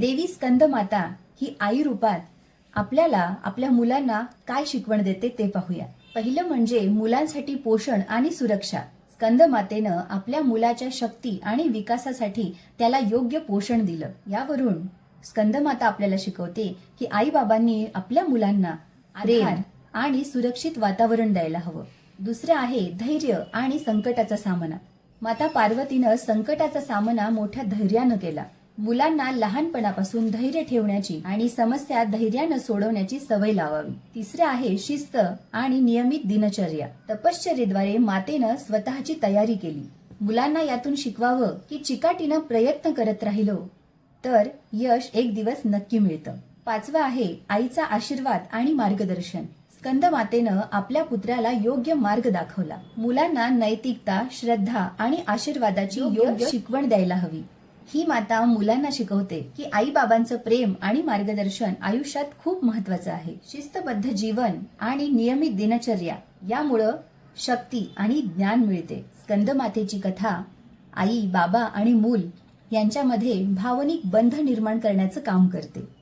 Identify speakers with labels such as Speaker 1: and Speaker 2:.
Speaker 1: देवी स्कंद माता ही आई रूपात आपल्याला आपल्या मुलांना काय शिकवण देते ते पाहूया. पहिलं म्हणजे मुलांसाठी पोषण आणि सुरक्षा. स्कंद मातेनं आपल्या मुलाच्या शक्ती आणि विकासासाठी त्याला योग्य पोषण दिलं. यावरून स्कंदमाता आपल्याला शिकवते की आई बाबांनी आपल्या मुलांना आधार आणि सुरक्षित वातावरण द्यायला हवं. दुसरं आहे धैर्य आणि संकटाचा सामना. माता पार्वतीनं संकटाचा सामना मोठ्या धैर्यानं केला. मुलांना लहानपणापासून धैर्य ठेवण्याची आणि समस्या धैर्यानं सोडवण्याची सवय लावावी. तिसरं आहे शिस्त आणि नियमित दिनचर्या. तपश्चर्येद्वारे मातेनं स्वतःची तयारी केली. मुलांना यातून शिकवावं की चिकाटीनं प्रयत्न करत राहिलो तर यश एक दिवस नक्की मिळतं. पाचवं आहे आईचा आशीर्वाद आणि मार्गदर्शन. स्कंद मातेनं आपल्या पुत्राला योग्य मार्ग दाखवला. मुलांना नैतिकता श्रद्धा आणि आशीर्वादाची योग्य शिकवण द्यायला हवी. ही माता मुलांना शिकवते की आई बाबांचं प्रेम आणि मार्गदर्शन आयुष्यात खूप महत्वाचं आहे. शिस्तबद्ध जीवन आणि नियमित दिनचर्या यामुळं शक्ती आणि ज्ञान मिळते. स्कंद मातेची कथा आई बाबा आणि मूल यांच्यामध्ये भावनिक बंध निर्माण करण्याचं काम करते.